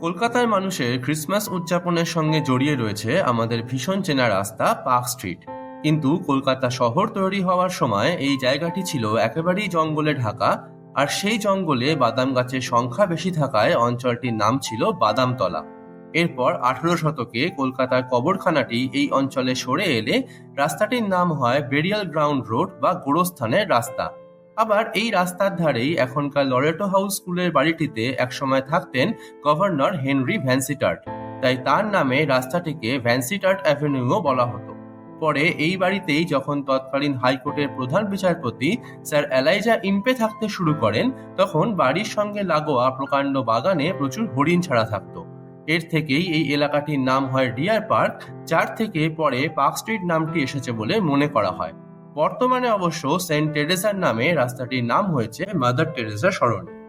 কলকাতায় মানুষের ক্রিসমাস উদযাপনের সঙ্গে জড়িয়ে রয়েছে আমাদের ভীষণ চেনা রাস্তা পার্ক স্ট্রিট। কিন্তু কলকাতা শহর তৈরি হওয়ার সময় এই জায়গাটি ছিল একেবারেই জঙ্গলে ঢাকা, আর সেই জঙ্গলে বাদাম গাছের সংখ্যা বেশি থাকায় অঞ্চলটির নাম ছিল বাদামতলা। এরপর আঠেরো শতকে কলকাতার কবরখানাটি এই অঞ্চলে সরে এলে রাস্তাটির নাম হয় বেরিয়াল গ্রাউন্ড রোড বা গোরস্থানের রাস্তা। আবার এই রাস্তার ধারেই এখনকার লরেটো হাউস স্কুলের বাড়িটিতে একসময় থাকতেন গভর্নর হেনরি ভ্যান্সিটার্ট। তাই তার নামে রাস্তাটিকে ভ্যান্সিটার্ট অ্যাভিনিউও বলা হতো। পরে এই বাড়িতেই যখন তৎকালীন হাইকোর্টের প্রধান বিচারপতি স্যার এলাইজা ইম্পে থাকতে শুরু করেন, তখন বাড়ির সঙ্গে লাগোয়া প্রকাণ্ড বাগানে প্রচুর হরিণ ছাড়া থাকত। এর থেকেই এই এলাকাটির নাম হয় ডিয়ার পার্ক, যার থেকে পরে পার্ক স্ট্রিট নামটি এসেছে বলে মনে করা হয়। বর্তমানে অবশ্য সেন্ট টেরেসার নামে রাস্তাটির নাম হয়েছে মাদার টেরেসা স্মরণে।